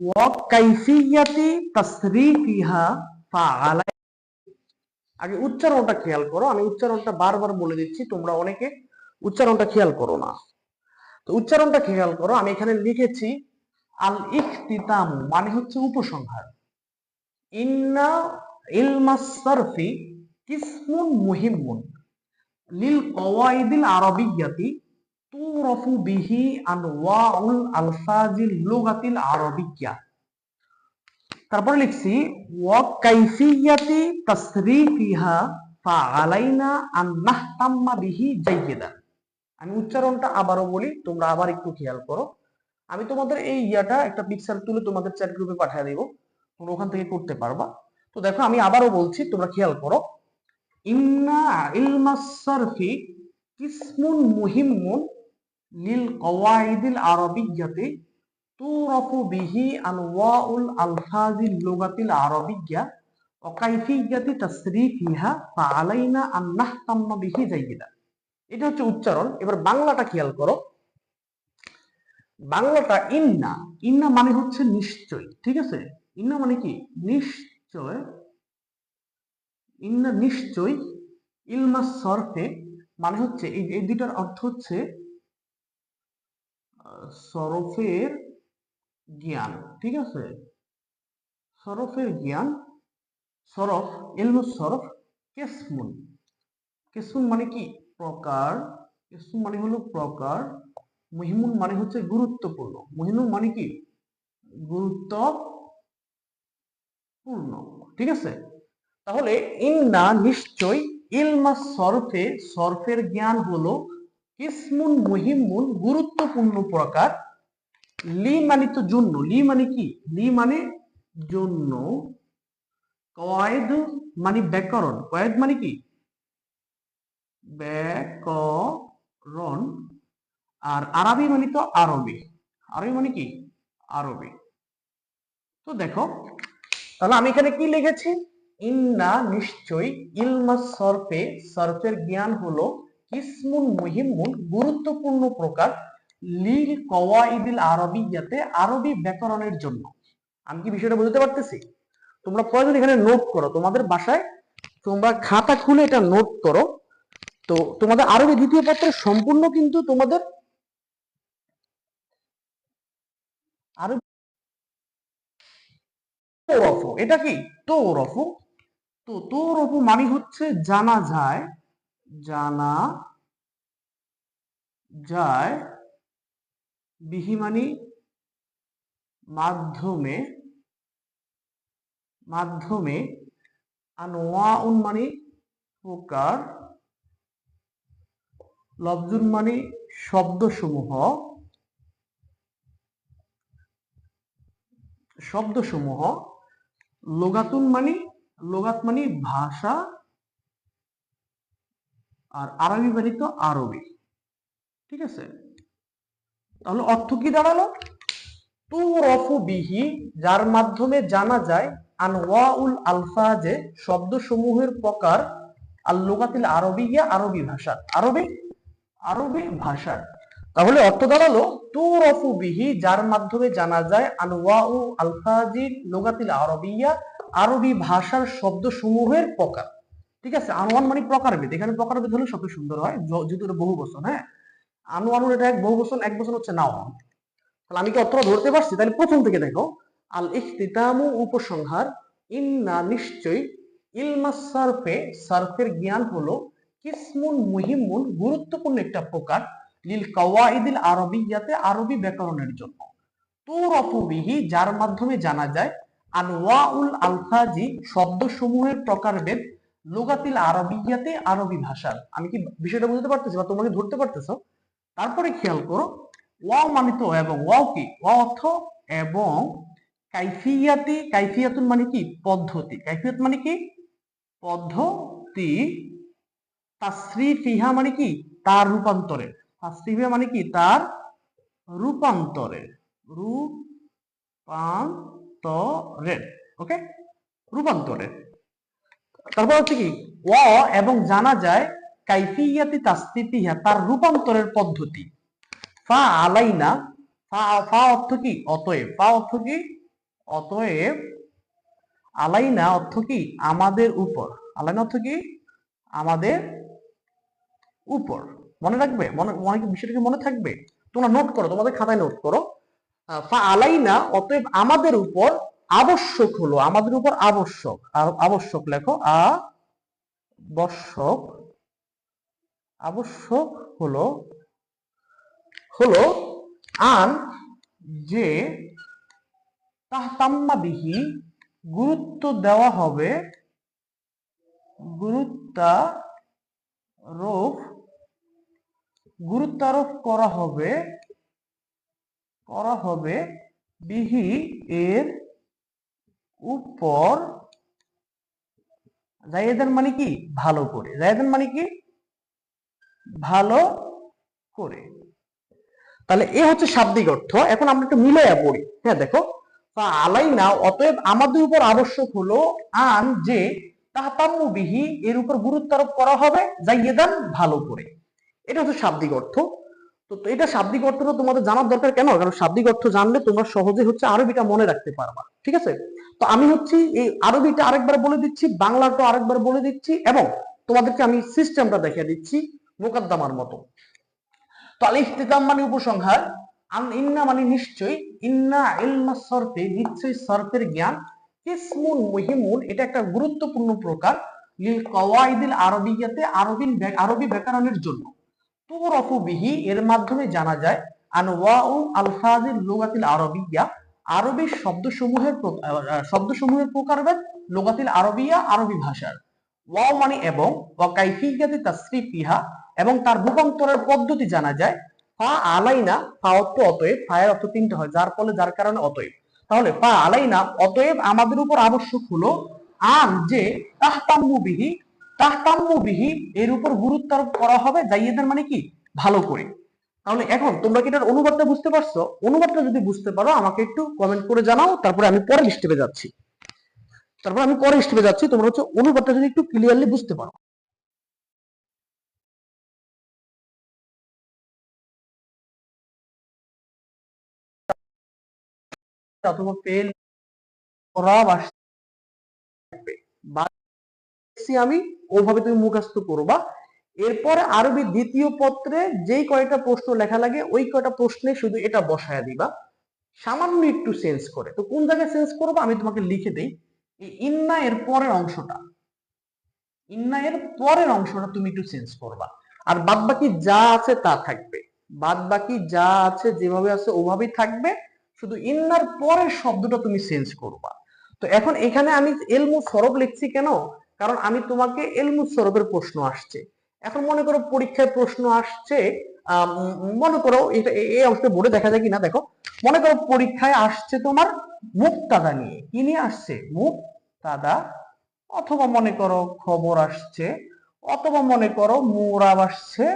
ওয়াকাইফিয়াতি তাসরিফিহা ফাআলাই আগে উচ্চারণটা খেয়াল করো, আমি উচ্চারণটা বারবার বলে দিচ্ছি, তোমরা অনেকে উচ্চারণটা খেয়াল করো না। তো উচ্চারণটা খেয়াল করো, আমি এখানে লিখেছি আল ইখতিতাম মানে হচ্ছে উপসংহার। ইন্না ইলমাস সারফি কিসমুন মুহিম্মুন লিল কওয়াইদিল আরবিয়াতি তুরফু বিহি আনওয়াউল আলফাজিল লুগাতিল আরবিয়া তারপরে লিখছি ওয়া কাইফিয়াতি তাসরিফিহা ফাআলাইনা আন নাহতাম্মা বিহি আমি উচ্চারণটা আবারও বলি, তোমরা আবার একটু খেয়াল করো। আমি তোমাদের এই ইয়াটা একটা পিকচার তুলে তোমাদের চ্যাট গ্রুপে পাঠিয়ে দেব। তোমরা ওখান থেকে করতে পারবা। তো দেখো, আমি আবারও বলছি, তোমরা খেয়াল করো। ইন্না ইলমাস সারফি কিসমুন মুহিম্মুন লিল কওয়াইদিল আরবিয়্যাতি তুরাফু বিহি আনওয়াউল আলফাজিল লুগাতিল নাহতাম্মা বিহি এটা হচ্ছে উচ্চারণ। এবার বাংলাটা খেয়াল করো। বাংলাটা ইন্না। ইন্না মানে হচ্ছে নিশ্চয়। ঠিক আছে? ইন্না মানে কি? নিশ্চয়। ইন্না নিশ্চয় ইলমা সরফে মানে হচ্ছে এই দুটার অর্থ হচ্ছে সরফের জ্ঞান, ঠিক আছে? সরফের জ্ঞান, সরফ ইলমু সরফ, কেসমুন। কেসমুন মানে কি? প্রকার। কেসমুন মানে হলো প্রকার। মুহিমুন মানে হচ্ছে গুরুত্বপূর্ণ। মুহিমুন মানে কি? গুরুত্বপূর্ণ, ঠিক আছে? তাহলে ইন্না নিশ্চয় ইলমা সরফে, সরফের জ্ঞান হলো কিসমুন মুহিমুন গুরুত্বপূর্ণ প্রকার। লি মানে তো জন্য। লি মানে কি? লি মানে জন্য। কয়েদ মানে ব্যাকরণ। কয়েদ মানে কি? ব্যাকরণ। আর আরবি মানে তো আরবি। আরবি মানে কি? আরবি। তো দেখো, তাহলে আমি এখানে কি লিখেছি? ইন্না নিশ্চয় ইলমা সরফে, সরফের জ্ঞান হলো কিসমুন মুহিমুন গুরুত্বপূর্ণ প্রকার লিল কওয়াইদিল আরবিয়াতে আরবি ব্যাকরণের জন্য। আমি কি বিষয়টা বুঝতে পারতেছি? তোমরা প্রয়োজন এখানে নোট করো, তোমাদের বাসায় তোমরা খাতা খুলে এটা নোট করো, তো তোমাদের আরবি দ্বিতীয় পত্রের সম্পূর্ণ কিন্তু তোমাদের আরবি এটা কি? তোরফু। তো তোরফু মানে হচ্ছে জানা যায় জানা যায় বিহি মানে মাধ্যমে মাধ্যমে আনোয়াউন মানে প্রকার লফজুন মানে শব্দসমূহ শব্দসমূহ লোগাতুন মানে লোগাত মানে ভাষা আর আরবি মানে তো আরবি। ঠিক আছে? তাহলে অর্থ কি দাঁড়াল? তু রফু বিহি, যার মাধ্যমে জানা যায় আনওয়াউল আলফাজে শব্দসমূহের প্রকার আর লোকাতিল আরবিয়া আরবি ভাষা আরবি? আরবি ভাষার। তাহলে অর্থ দাঁড়াল তু রফু বিহি, যার মাধ্যমে জানা যায় আন আনওয়াউ আলফাজি লোকাতিল আরবিয়া আরবি ভাষার শব্দসমূহের প্রকার। ঠিক আছে? আনোয়ান মানে প্রকারভেদ। এখানে প্রকারভেদ হলে সবচেয়ে সুন্দর হয় যেহেতু এটা বহু বচন হ্যাঁ? আনোয়ানুর এটা এক বহু বচন, এক বচন হচ্ছে নাওয়ান তাহলে আমি কি অর্থটা ধরতে পারছি? তাহলে প্রথম থেকে দেখো। আল ইখতিতামু উপসংহার, ইন্না নিশ্চয় ইলমাস সারফে, সারফের জ্ঞান হলো কিসমুন মুহিমুন, গুরুত্বপূর্ণ একটা প্রকার, লিল কাওয়াইদিল আরবিয়াতে আরবি ব্যাকরণের জন্য। তুরফু বিহি, যার মাধ্যমে জানা যায়, আনওয়াউল আলফাজি শব্দসমূহের প্রকারভেদ লুগাতিল আরবিয়াতে আরবি ভাষার আমি কি বিষয়টা বুঝতে পারতেছি বা তোমরা কি ধরতে পারতেছো? তারপরে খেয়াল করো, ওয়াও মানে তো এবং, ওয়াও কি? ওয়াও অর্থ এবং কাইফিয়াতি, কাইফিয়াতুন মানে কি? পদ্ধতি। কাইফিয়াত মানে কি? পদ্ধতি। তাসরিফিহা মানে কি? তার রূপান্তরে তাসরিফিহা মানে কি? তার রূপান্তরে রূপান্তরের। ওকে? রূপান্তরের। তারপর হচ্ছে কি, ও এবং জানা যায় কাইফিয়াতি তাসরিফিহা তার রূপান্তরের পদ্ধতি। ফা আলাইনা, ফা ফা অর্থ কি? অতএব। ফা অর্থ কি? অতএব আলাইনা অর্থ কি? আমাদের উপর। আলাইনা অর্থ কি? আমাদের উপর। মনে রাখবে? মনে মনে বিষয়টা কি মনে থাকবে? তোমরা নোট করো, তোমাদের খাতায় নোট করো। ফা আলাইনা, অতএব আমাদের উপর আবশ্যক হলো, আমাদের উপর আবশ্যক। আবশ্যক লেখো আবশ্যক আবশ্যক হলো হলো আন যে তাহতাম্মা বিহি গুরুত্ব দেওয়া হবে, গুরুত্বারোপ গুরুত্বারোপ করা হবে করা হবে বিহি এর উপর জায়েদান মানে কি? ভালো করে। জায়েদান মানে কি? ভালো করে। তাহলে এ হচ্ছে শাব্দিক অর্থ। এখন আমরা একটু মিলাইয়া পড়ি। হ্যাঁ দেখো। তা আলাইনা, অতএব আমাদের উপর আবশ্যক হলো আন যে তাহতাম্মুবিহি এর উপর গুরুত্ব আরোপ করা হবে জাইয়েদান ভালো করে। এটা হচ্ছে শাব্দিক অর্থ। তো এটা শাব্দিক অর্থটা তোমাদের জানার দরকার কেন? কারণ শাব্দিক অর্থ জানলে তোমরা সহজে হচ্ছে আরবিটা মনে রাখতে পারবা। ঠিক আছে? তো আমি হচ্ছে এই আরবিটা আরেকবার বলে দিচ্ছি বাংলাটা আরেকবার বলে দিচ্ছি এবং তোমাদেরকে আমি সিস্টেমটা দেখিয়ে দিচ্ছি মোকাদ্দামার মতো। তো আল ইফতিতাম মানে উপসংহার, আন ইন্না মানে নিশ্চয় ইন্না ইলমা সরফে নিশ্চয় সরফের জ্ঞান, ইসমুন মুহিমুন, এটা একটা গুরুত্বপূর্ণ প্রকার, লিল কওয়াইদিল আরবিয়াতে আরবি আরবি ব্যাকরণের জন্য। তুরফু বিহি, এর মাধ্যমে জানা যায়, আনওয়াউ আলফাজিল লুগাতিল আরবিয়া আরবি শব্দসমূহের শব্দসমূহের প্রকারভেদ লুগাতিল আরবিয়া, আরবি ভাষার। ওয়াও মানে এবং, ওয়া কাইফিয়াতি তাসরিফিহা এবং তার রূপান্তরের পদ্ধতি জানা যায়। ফা আলাইনা, ফা অর্থ অতএব, ফায়ের অর্থ তিনটে হয়, যার ফলে যার কারণে অতএব। তাহলে ফা আলাইনা, অতএব আমাদের উপর আবশ্যক হলো, আন যে তাহতাম্মুবিহি তাহতাম্মুবিহি এর উপর গুরুত্ব আরোপ করা হবে জাইয়েদের মানে কি? ভালো করে। তাহলে এখন তোমরা কি এটার অনুবাদটা বুঝতে পারছ? অনুবাদটা যদি বুঝতে পারো, আমাকে একটু কমেন্ট করে জানাও, তারপরে আমি পরের স্টেপে যাচ্ছি। তারপর আমি পরের স্টেপে যাচ্ছি, তোমরা হচ্ছে অনুবাদটা যদি একটু ক্লিয়ারলি বুঝতে পারো। অথবা আসবে বা আমি, ওভাবে তুমি মুখস্থ করবা এরপরে আরবি দ্বিতীয় পত্রে যেই কয়টা প্রশ্ন লেখা লাগে, ওই কয়টা প্রশ্নে শুধু এটা বসায় দিবা। সামান্য একটু চেঞ্জ করে। তো কোন জায়গায় চেঞ্জ করব? আমি তোমাকে লিখে দেই। ইন্না এর পরের অংশটা। ইন্না এর পরের অংশটা তুমি একটু চেঞ্জ করবা। আর বাদ বাকি যা আছে তা থাকবে। বাদ বাকি যা আছে যেভাবে আছে ওভাবেই থাকবে। শুধু ইন্নার পরের শব্দটা তুমি চেঞ্জ করবা। তো এখন এখানে আমি এলমু সরব লিখছি কেন? কারণ আমি তোমাকে এলমু সরবের প্রশ্ন আসছে। এখন মনে করো পরীক্ষায় প্রশ্ন আসছে মনে করো এটা এই অংশটা বোর্ডে দেখা যায় কিনা, দেখো। মনে করো পরীক্ষায় আসছে তোমার মুক্তাদা নিয়ে। কি নিয়ে আসছে? মুক্তাদা। অথবা মনে করো খবর আসছে, অথবা মনে করো মোরাব আসছে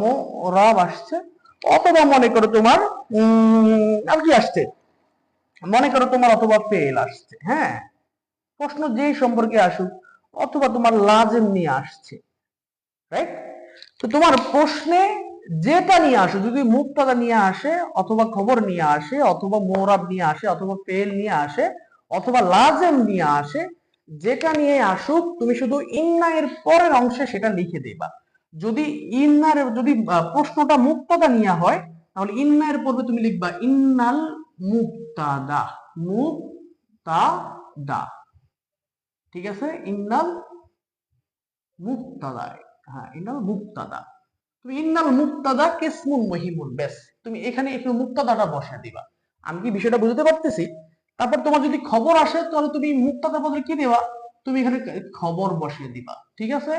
মোরাব আসছে, অথবা মনে করো তোমার, উম, আর কি আসছে? মনে করো তোমার অথবা পেল আসছে হ্যাঁ? প্রশ্ন যেই সম্পর্কে আসুক, অথবা তোমার লাজেম নিয়ে আসছে। রাইট তো তোমার প্রশ্নে যেটা নিয়ে আসে, যদি মুক্তাদা নিয়ে আসে, অথবা খবর নিয়ে আসে, অথবা মোরাব নিয়ে আসে, অথবা ফেল নিয়ে আসে, অথবা লাজেম নিয়ে আসে, যেটা নিয়ে আসুক, তুমি শুধু ইন্না এর পরের অংশে সেটা লিখে দেবা। যদি ইন্নার, যদি প্রশ্নটা মুক্তাদা নিয়ে হয়, তাহলে ইন্না এর পূর্বে তুমি লিখবা, ইন্নাল মুক্তাদা মুক্তাদা। ঠিক আছে? ইন্নাল মুক্তাদায়। হ্যাঁ মুক্তাদা। তুমি ইন্নাল মুক্তাদা কিসমুন মহিমুন, ব্যাস। তুমি এখানে একটু মুক্তাদাটা বসা দিবা। আমি কি বিষয়টা বুঝতে পারতেছি? তারপর তোমার যদি খবর আসে, তাহলে তুমি বদলে কি দেবা? তুমি এখানে খবর বসিয়ে দিবা, ঠিক আছে?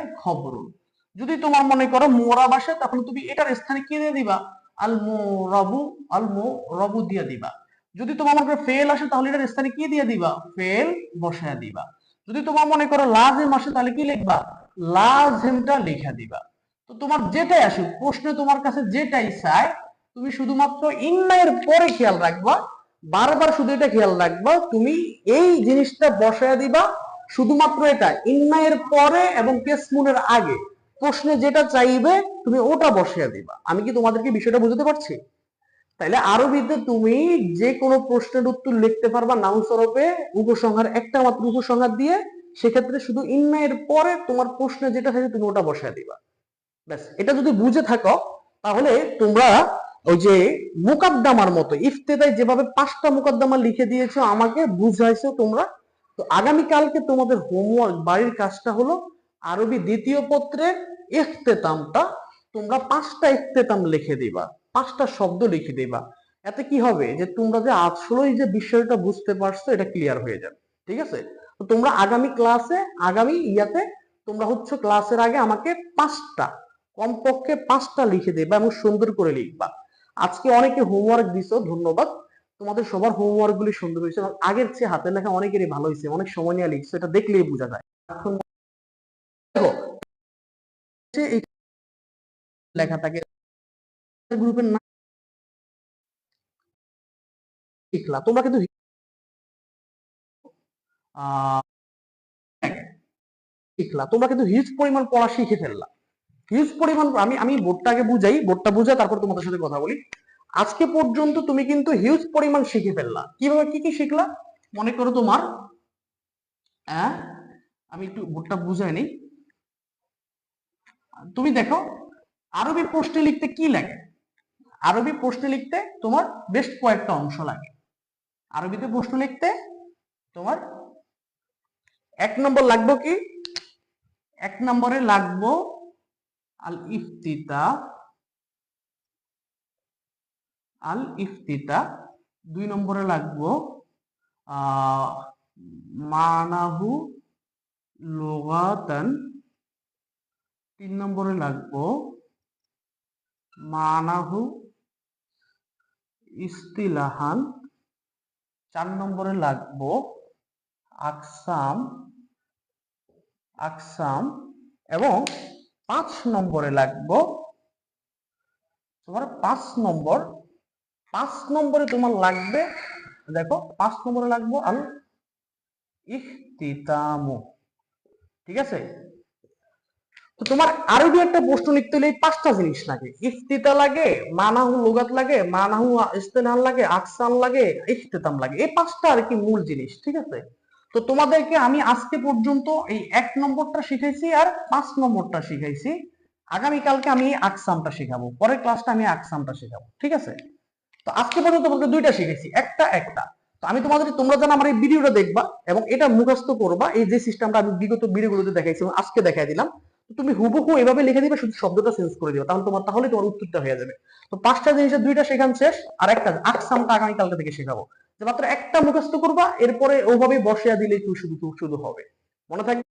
যদি তোমার মনে করো মোরাব আসে তখন তুমি এটার স্থানে কি দিয়ে দিবা? আল মোরাবু আল মোরাবু দিয়ে দিবা। যদি তোমার মনে করো ফেল আসে, তাহলে এটার স্থানে কি দিয়ে দিবা? ফেল বসায় দিবা। যদি তোমার মনে করো লাজেম আসে, তাহলে কি লিখবা? লাজেমটা লিখে দিবা। তো তোমার যেটাই আসুক, প্রশ্নে তোমার কাছে যেটাই চায়, তুমি শুধুমাত্র ইন্নায়ের পরে খেয়াল রাখবা, বারবার শুধু এটা খেয়াল রাখবা, তুমি এই জিনিসটা বসায় দিবা, শুধুমাত্র এটা ইন্নায়ের পরে এবং কেসমুনের আগে। প্রশ্নে যেটা চাইবে, তুমি ওটা বসিয়ে দিবা। আমি কি তোমাদেরকে বিষয়টা বুঝতে পারছি? তাইলে আরবিতে তুমি যে কোনো প্রশ্নের উত্তর লিখতে পারবা নাউন সরফে উপসংহার, একটা মাত্র উপসংহার দিয়ে সেক্ষেত্রে শুধু ইন্না এর পরে তোমার প্রশ্নে যেটা থাকে তুমি ওটা বসায় দিবা। ব্যাস, এটা যদি বুঝে থাকো, তাহলে তোমরা ওই যে মুকাদ্দামার মতো, ইফতেদায় যেভাবে পাঁচটা মুকাদ্দামা লিখে দিয়েছ, আমাকে বুঝাইছো তোমরা। তো আগামী কালকে তোমাদের হোমওয়ার্ক বাড়ির কাজটা হলো আরবি দ্বিতীয় পত্রের ইফতেতামটা তোমরা পাঁচটা ইফতেতাম লিখে দিবা, পাঁচটা শব্দ লিখে দিবা। এতে কি হবে? যে তোমরা যে আসলেই যে বিষয়টা বুঝতে পারছ, এটা ক্লিয়ার হয়ে যাবে। ঠিক আছে? তো তোমরা আগামী ক্লাসে আগামী ইয়াতে তোমরা হচ্ছে ক্লাসের আগে আমাকে পাঁচটা, কমপক্ষে পাঁচটা লিখে দেবা এবং সুন্দর করে লিখবা। আজকে অনেকে হোমওয়ার্ক দিছো, ধন্যবাদ। তোমাদের সবার হোমওয়ার্ক গুলি সুন্দর হয়েছে এবং আগের চেয়ে হাতের লেখা অনেকেরই ভালো হয়েছে, অনেক সময় নিয়ে লিখছো, এটা দেখলেই বোঝা যায়। লেখা থাকে গ্রুপের নাম শিখলা তোমরা কিন্তু শিখলা। তোমরা কিন্তু হিউজ পরিমাণ পড়া শিখে ফেললা। হিউজ পরিমাণ, আমি আমি বোর্ডটাকে বুঝাই, বোর্ডটা বুঝাই তারপর তোমাদের সাথে কথা বলি। আজকে পর্যন্ত তুমি কিন্তু হিউজ পরিমাণ শিখে ফেললা। কীভাবে, কি কি শিখলা? মনে করো তোমার হ্যাঁ আমি একটু বোর্ডটা বুঝাই নিই। তুমি দেখো, আরবি প্রশ্নে লিখতে কি লাগে? আরবি প্রশ্নে লিখতে তোমার বেশ কয়েকটা অংশ লাগে। আরবিতে প্রশ্ন লিখতে তোমার এক নম্বর লাগবে কি? এক নম্বরে লাগবো আল ইফতিতা আল ইফতিতা। দুই নম্বরে লাগবো মানাহু লোগাতান। তিন নম্বরে লাগবো, মানাহু ইস্তিলাহান। চার নম্বরে লাগবো আকসাম আকসাম এবং পাঁচ নম্বরে লাগবো। তোমার পাঁচ নম্বর, পাঁচ নম্বরে তোমার লাগবে, দেখো, পাঁচ নম্বরে লাগবো আল ইখতিতামু, ঠিক আছে? তো তোমার আরবি একটা প্রশ্ন লিখতে হলে পাঁচটা জিনিস লাগে। ইফতিতা লাগে, মানাহু লুগাত লাগে, মানাহু ইস্তেনাল লাগে, আকসাম লাগে ইফতিতাম লাগে। এই পাঁচটা আর কি মূল জিনিস, ঠিক আছে? তো তোমাদেরকে আমি আজকে পর্যন্ত এই এক নম্বরটা শিখাইছি আর পাঁচ নম্বরটা শিখাইছি। আগামীকালকে আমি আকসামটা শেখাবো। পরের ক্লাসটা আমি আকসামটা শেখাবো। ঠিক আছে? তো আজকে পর্যন্ত তোমাকে দুইটা শিখেছি একটা একটা। তো আমি তোমাদের, তোমরা যেন আমার এই ভিডিওটা দেখবা এবং এটা মুখস্থ করবা, এই যে সিস্টেমটা আমি বিগত ভিডিওগুলোতে দেখাইছি এবং আজকে দেখাই দিলাম। তুমি হুবহু এভাবে লিখে দিবে, শুধু শব্দটা চেঞ্জ করে দিবে, তাহলে তোমার তাহলে তোমার উত্তরটা হয়ে যাবে। তো পাঁচটা জিনিসের দুইটা শেখান শেষ, আর একটা আকসামটা আগামীকালকে থেকে শেখাবো। যে মাত্র একটা মুখস্থ করবা এরপরে ওভাবে বসিয়া দিলে শুধু শুধু হবে। মনে থাকবে